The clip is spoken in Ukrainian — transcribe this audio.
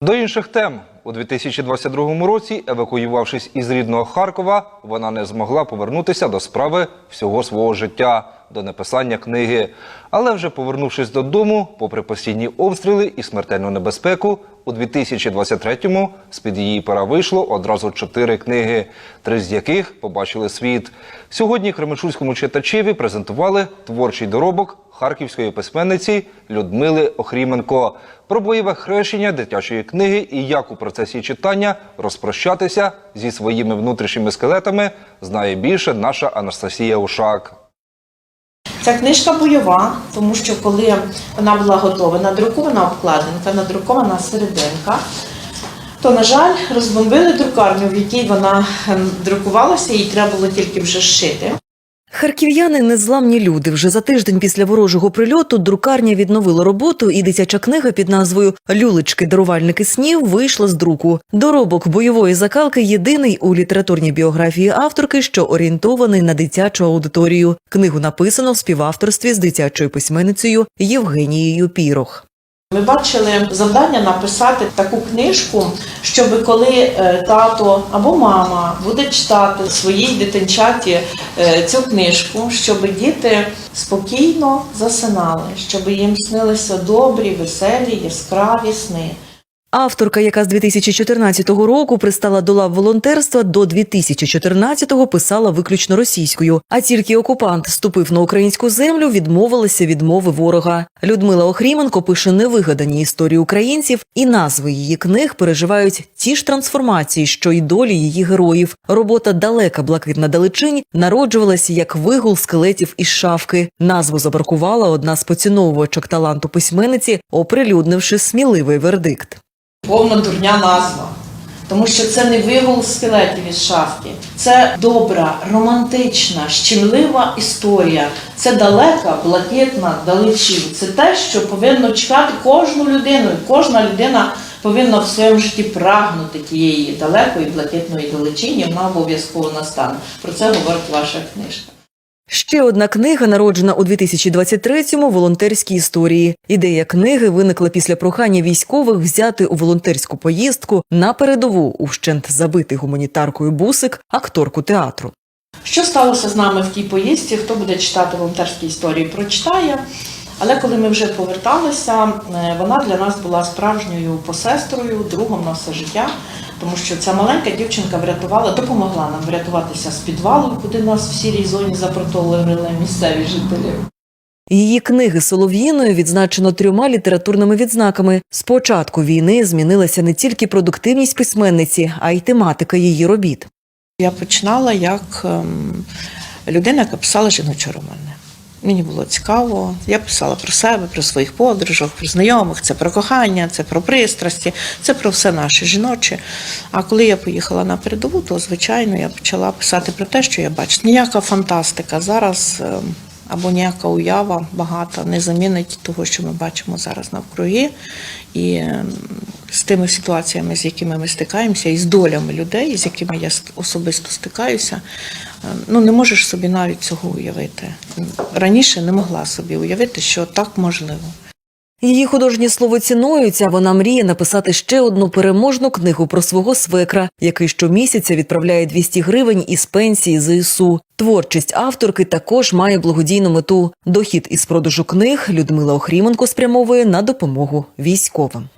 До інших тем у 2022 році, евакуювавшись із рідного Харкова, вона не змогла повернутися до справи всього свого життя до написання книги. Але вже повернувшись додому, попри постійні обстріли і смертельну небезпеку, у 2023-му з-під її пера вийшло одразу чотири книги, три з яких побачили світ. Сьогодні кременчуцькому читачеві презентували творчий доробок харківської письменниці Людмили Охріменко про бойове хрещення дитячої книги і як у процесі читання розпрощатися зі своїми внутрішніми скелетами знає більше наша Анастасія Ушак. Ця книжка бойова, тому що коли вона була готова, надрукована обкладинка, надрукована серединка, то, на жаль, розбомбили друкарню, в якій вона ем, друкувалася, їй треба було тільки вже зшити. Харків'яни незламні люди. Вже за тиждень після ворожого прильоту друкарня відновила роботу, і дитяча книга під назвою Люлечки дарувальники снів вийшла з друку. Доробок бойової закалки єдиний у літературній біографії авторки, що орієнтований на дитячу аудиторію. Книгу написано в співавторстві з дитячою письменницею Євгенією Пірох. Ми бачили завдання написати таку книжку, щоб коли е, тато або мама буде читати своїй дитинчаті е, цю книжку, щоб діти спокійно засинали, щоб їм снилися добрі, веселі, яскраві сни. Авторка, яка з 2014 року пристала до лав волонтерства, до 2014-го писала виключно російською. А тільки окупант ступив на українську землю, відмовилася від мови ворога. Людмила Охріменко пише невигадані історії українців, і назви її книг переживають ті ж трансформації, що й долі її героїв. Робота далека блакитна далечинь народжувалася як вигул скелетів із шафки. Назву забракувала одна з поціновувачок таланту письменниці, оприлюднивши сміливий вердикт. Повна дурня назва. Тому що це не вигул скелетів із шафки, це добра, романтична, щемлива історія. Це далека, блакитна далечінь. Це те, що повинно чекати кожну людину. Кожна людина повинна в своєму житті прагнути тієї далекої, блакитної далечині. Вона обов'язково настане. Про це говорить ваша книжка. Ще одна книга, народжена у 2023-му волонтерські історії. Ідея книги виникла після прохання військових взяти у волонтерську поїздку на передову ущент забитий гуманітаркою бусик акторку театру. Що сталося з нами в тій поїздці? Хто буде читати волонтерські історії, прочитає. Але коли ми вже поверталися, е, вона для нас була справжньою посестрою, другом на все життя, тому що ця маленька дівчинка врятувала, допомогла нам врятуватися з підвалу, куди нас в сірій зоні запроторили місцеві жителі. Її книги Солов'їною відзначено трьома літературними відзнаками. З початку війни змінилася не тільки продуктивність письменниці, а й тематика її робіт. Я починала як ем, людина, яка писала жіночі романи. Мені було цікаво. Я писала про себе, про своїх подружок, про знайомих, це про кохання, це про пристрасті, це про все наше жіноче. А коли я поїхала на передову, то звичайно я почала писати про те, що я бачу. Ніяка фантастика зараз ем, або ніяка уява багата не замінить того, що ми бачимо зараз навкруги. І ем, з тими ситуаціями, з якими ми стикаємося, і з долями людей, з якими я особисто стикаюся, е, ну не можеш собі навіть цього уявити. Раніше не могла собі уявити, що так можливо. Її художнє слово цінується. Вона мріє написати ще одну переможну книгу про свого свекра, який щомісяця відправляє 200 гривень із пенсії ЗСУ. Творчість авторки також має благодійну мету. Дохід із продажу книг Людмила Охріменко спрямовує на допомогу військовим.